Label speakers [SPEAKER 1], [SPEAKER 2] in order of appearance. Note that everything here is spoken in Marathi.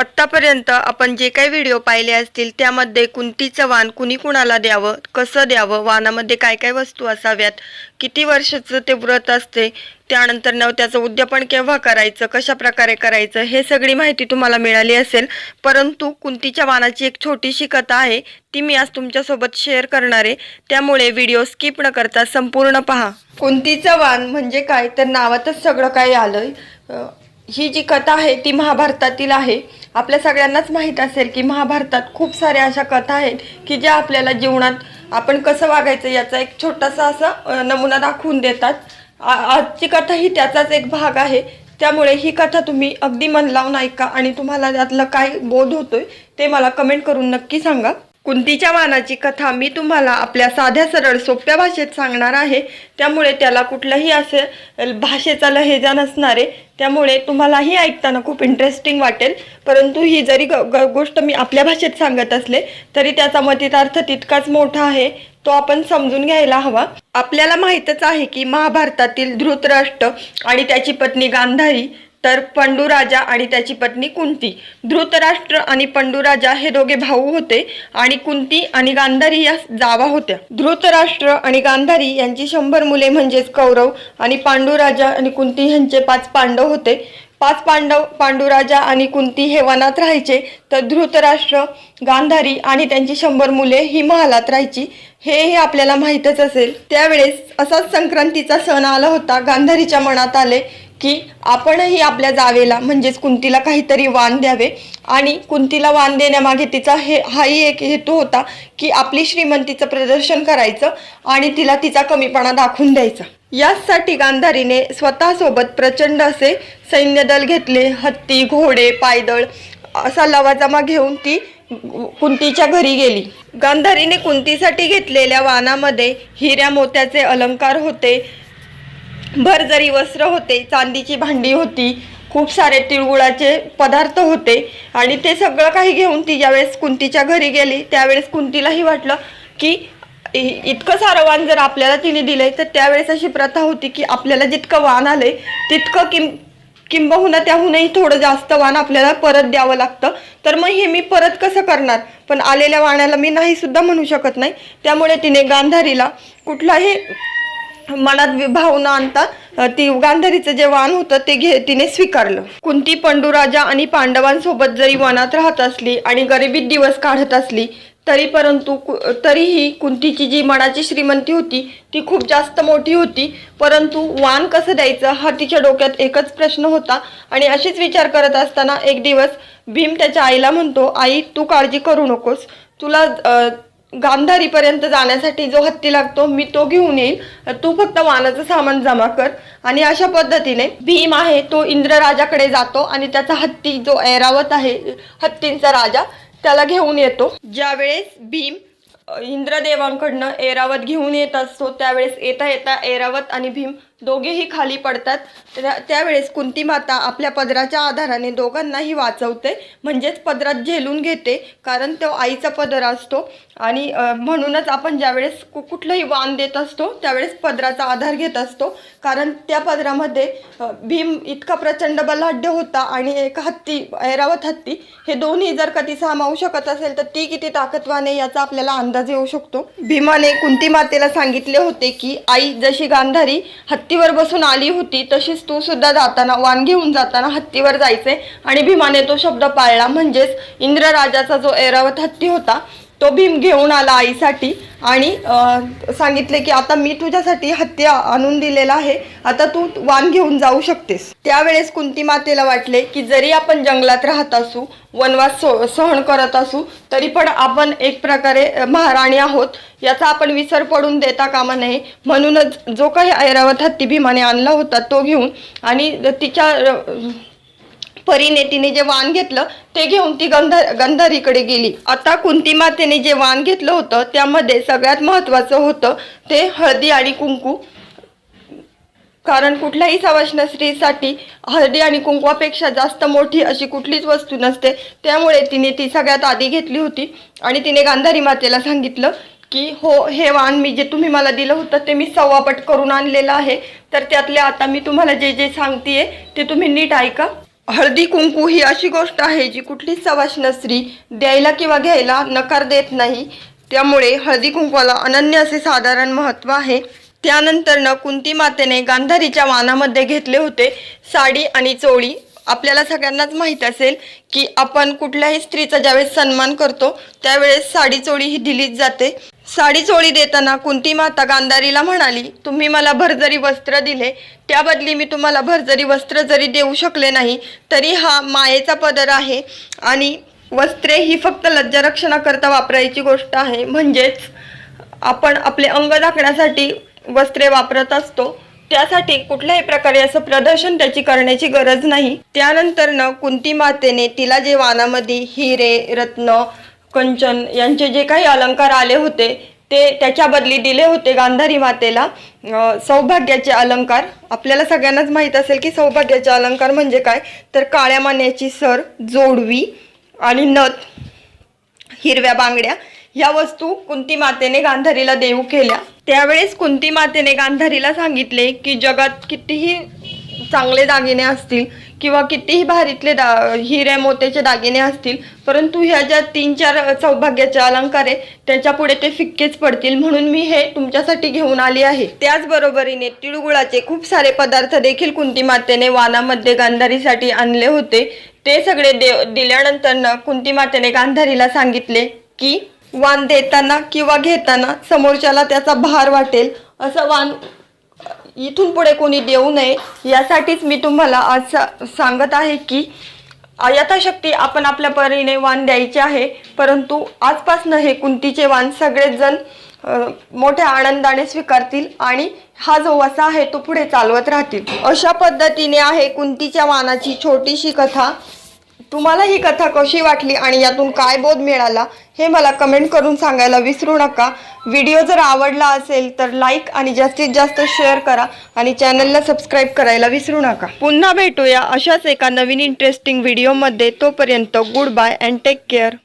[SPEAKER 1] आत्तापर्यंत आपण जे काही व्हिडिओ पाहिले असतील त्यामध्ये कुंतीचं वाण कुणी कुणाला द्यावं कसं द्यावं वानामध्ये काय काय वस्तू असाव्यात किती वर्षाचं ते व्रत असते त्यानंतर नवत्याचं उद्यापन केव्हा करायचं कशा प्रकारे करायचं हे सगळी माहिती तुम्हाला मिळाली असेल. परंतु कुंतीच्या वानाची एक छोटीशी कथा आहे ती मी आज तुमच्यासोबत शेअर करणार आहे. त्यामुळे व्हिडिओ स्किप न करता संपूर्ण पहा. कुंतीचं वाण म्हणजे काय? तर नावातच सगळं काही आलं ही जी कथा आहे ती महाभारतातील आहे. आपल्या सगळ्यांनाच माहीत असेल की महाभारतात खूप साऱ्या अशा कथा आहेत की ज्या आपल्याला जीवनात आपण कसं वागायचं याचा एक छोटासा असा नमुना दाखवून देतात. आ- आजची कथा ही त्याचाच एक भाग आहे. त्यामुळे ही कथा तुम्ही अगदी मन लावून ऐका आणि तुम्हाला त्यातलं काय बोध होतोय ते मला कमेंट करून नक्की सांगा. कुंतीच्या वानाची कथा मी तुम्हाला आपल्या साध्या सरळ सोप्या भाषेत सांगणार आहे. त्यामुळे त्याला कुठलंही असे भाषेचा लहेजा नसणार. आहे त्यामुळे तुम्हालाही ऐकताना खूप इंटरेस्टिंग वाटेल. परंतु ही जरी ग ग- गोष्ट मी आपल्या भाषेत सांगत असले तरी त्याचा मतितार्थ तितकाच मोठा आहे. तो आपण समजून घ्यायला हवा. आपल्याला माहीतच आहे की महाभारतातील धृतराष्ट्र आणि त्याची पत्नी गांधारी तर पंडूराजा आणि त्याची पत्नी कुंती. धृतराष्ट्र आणि पंडूराजा हे दोघे भाऊ होते आणि कुंती आणि गांधारी या जावा होत्या. धृतराष्ट्र आणि गांधारी यांची शंभर मुले म्हणजेच कौरव आणि पांडुराजा आणि कुंती यांचे पाच पांडव होते. पाच पांडव पांडुराजा आणि कुंती हे वनात राहायचे. तर धृतराष्ट्र गांधारी आणि त्यांची शंभर मुले ही महालात राहायची. हेही आपल्याला माहीतच असेल. त्यावेळेस असाच संक्रांतीचा सण आला होता. गांधारीच्या मनात आले की आपणही आपल्या जावेला म्हणजेच कुंतीला काहीतरी वाण द्यावे. आणि कुंतीला वाण देण्यामागे तिचा हे हाही एक हेतू होता की आपली श्रीमंतीचं प्रदर्शन करायचं आणि तिला तिचा कमीपणा दाखवून द्यायचा. याचसाठी गांधारीने स्वतःसोबत प्रचंड असे सैन्यदल घेतले हत्ती घोडे पायदळ असा लवाजमा घेऊन ती कुंतीच्या घरी गेली. गांधारीने कुंतीसाठी घेतलेल्या वाणामध्ये हिऱ्या मोत्याचे अलंकार होते भरजरी वस्त्र होते चांदीची भांडी होती खूप सारे तिळगुळाचे पदार्थ होते आणि ते सगळं काही घेऊन ती ज्यावेळेस कुंतीच्या घरी गेली त्यावेळेस कुंतीलाही वाटलं की इ- इतकं सारं वाण जर आपल्याला तिने दिलंय तर त्यावेळेस अशी प्रथा होती की आपल्याला जितकं वाण आलंय तितकं किम किंबहुना त्याहूनही थोडं जास्त वाण आपल्याला परत द्यावं लागतं. तर मग हे मी परत कसं करणार? पण आलेल्या वाण्याला मी नाही सुद्धा म्हणू शकत नाही. त्यामुळे तिने गांधारीला कुठलाही मनात विभावना आणतात. आणता ती गांधारीचं जे वाण होतं ते घे तिने स्वीकारलं. कुंती पंडुराजा आणि पांडवांसोबत जरी वनात राहत असली आणि गरिबीत दिवस काढत असली तरी परंतु कु- तरीही कुंतीची जी मनाची श्रीमंती होती ती खूप जास्त मोठी होती. परंतु वाण कसं द्यायचं हा तिच्या डोक्यात एकच प्रश्न होता. आणि अशीच विचार करत असताना एक दिवस भीम त्याच्या आईला म्हणतो आई तू काळजी करू नकोस. तुला गांधारीपर्यंत जाण्यासाठी जो हत्ती लागतो मी तो घेऊन येईल. तू फक्त वानाचं सामान जमा कर. आणि अशा पद्धतीने भीम आहे तो इंद्रराजाकडे जातो आणि त्याचा हत्ती जो ऐरावत आहे हत्तींचा राजा त्याला घेऊन येतो. ज्यावेळेस भीम इंद्रदेवांकडनं ऐरावत घेऊन येत असतो त्यावेळेस येता येता ऐरावत आणि भीम दोघेही खाली पडतात. त्या- त्यावेळेस कुंती माता आपल्या पदराच्या आधाराने दोघांनाही वाचवते. म्हणजेच पदरात झेलून घेते कारण तो आईचा पदर असतो. आणि म्हणूनच आपण ज्यावेळेस कु कुठलंही वाण देत असतो त्यावेळेस पदराचा आधार घेत असतो. कारण त्या पदरामध्ये भीम इतका प्रचंड बलाढ्य होता आणि एक हत्ती ऐरावत हत्ती हे दोन्ही जर कधी सामावू शकत असेल तर ती किती ताकदवाने याचा आपल्याला अंदाज येऊ शकतो. भीमाने कुंती मातेला सांगितले होते की आई जशी गांधारी हत्तीवर बसून आली होती तशीच तू सुद्धा जाताना वान घेऊन जाताना हत्तीवर जायचे. आणि भीमाने तो शब्द पाळला. म्हणजेच इंद्रराजाचा जो ऐरावत हत्ती होता तो भीम घेऊन आला आईसाठी. आणि सांगितले की आता मी तुझ्यासाठी हत्ती आणून दिलेला आहे. आता तू वाण घेऊन जाऊ शकतेस. त्यावेळेस कुंती मातेला वाटले की जरी आपण जंगलात राहत असू वनवास सो सहन करत असू तरी पण आपण एक प्रकारे महाराणी आहोत. याचा आपण विसर पडून देता कामा नये. म्हणूनच जो काही ऐरावत हत्ती भीमाने आणला होता तो घेऊन आणि तिच्या परीने तिने जे वाण घेतलं ते घेऊन ती गंध गंधारीकडे गेली. आता कुंती मातेने जे वाण घेतलं होतं त्यामध्ये सगळ्यात महत्वाचं होतं ते हळदी आणि कुंकू. कारण कुठल्याही सवाष्ण स्त्रीसाठी हळदी आणि कुंकवापेक्षा जास्त मोठी अशी कुठलीच वस्तू नसते. त्यामुळे तिने ती सगळ्यात आधी घेतली होती. आणि तिने गांधारी मातेला सांगितलं की हो हे वाण मी जे तुम्ही मला दिलं होतं ते मी सव्वापट करून आणलेलं आहे. तर त्यातले आता मी तुम्हाला जे जे सांगते ते तुम्ही नीट ऐका. हळदी कुंकू ही अशी गोष्ट आहे जी कुठलीच सवाशन स्त्री द्यायला किंवा घ्यायला नकार देत नाही. त्यामुळे हळदी कुंकवाला अनन्य असे साधारण महत्त्व आहे. त्यानंतर न कुंती मातेने गांधारीच्या वानामध्ये घेतले होते साडी आणि चोळी. आपल्याला सगळ्यांनाच माहीत असेल की आपण कुठल्याही स्त्रीचा ज्यावेळेस सन्मान करतो त्यावेळेस साडी चोळी ही दिलीच जाते. साडी चोळी देताना कुंती माता गांधारीला म्हणाली तुम्ही मला भरजरी वस्त्र दिले त्याबदली मी तुम्हाला भरजरी वस्त्र जरी देऊ शकले नाही तरी हा मायेचा पदर आहे आणि वस्त्रे ही फक्त लज्जारक्षणाकरता वापरायची गोष्ट आहे. म्हणजेच आपण आपले अंग झाकण्यासाठी वस्त्रे वापरत असतो. त्यासाठी कुठल्याही प्रकारे असं प्रदर्शन त्याची करण्याची गरज नाही. त्यानंतर न कुंती मातेने तिला जे वानामध्ये हिरे रत्न कंचन यांचे जे काही अलंकार आले होते ते त्याच्या बदली दिले होते गांधारी मातेला. सौभाग्याचे अलंकार. आपल्याला सगळ्यांनाच माहीत असेल की सौभाग्याचे अलंकार म्हणजे काय? तर काळ्या मान्याची सर जोडवी आणि नथ हिरव्या बांगड्या. या वस्तू कुंती मातेने गांधारीला देऊ केल्या. त्यावेळेस कुंती मातेने गांधारीला सांगितले की जगात कितीही चांगले दागिने असतील किंवा कितीही भारीतले दा हिरे मोत्याचे दागिने असतील परंतु ह्या ज्या तीन चार सौभाग्याचे अलंकार आहे त्याच्या पुढे ते फिक्केच पडतील म्हणून मी हे तुमच्यासाठी घेऊन आली आहे. त्याचबरोबरीने तिळगुळाचे खूप सारे पदार्थ देखील कुंती मातेने वानामध्ये गांधारीसाठी आणले होते. ते सगळे दे दिल्यानंतर कुंती मातेने गांधारीला सांगितले की वाण देताना किंवा घेताना समोरच्याला त्याचा भार वाटेल असं वाण इथून पुढे कोणी देऊ नये यासाठीच मी तुम्हाला आज सा- सांगत आहे की यथाशक्ती आपण आपल्या परीने वाण द्यायचे आहे परंतु आजपासनं हे कुंतीचे वाण सगळेच जण मोठ्या आनंदाने स्वीकारतील आणि हा जो वसा आहे तो पुढे चालवत राहतील. अशा पद्धतीने आहे कुंतीच्या वानाची छोटीशी कथा. तुम्हाला ही कथा कशी वाटली आणि यातून काय बोध मिळाला हे मला कमेंट करून सांगायला विसरू नका. व्हिडिओ जर आवडला असेल तर लाईक आणि जास्तीत जास्त शेअर करा आणि चॅनलला सबस्क्राईब करायला विसरू नका. पुन्हा भेटूया अशाच एका नवीन इंटरेस्टिंग व्हिडिओमध्ये तोपर्यंत good bye and take care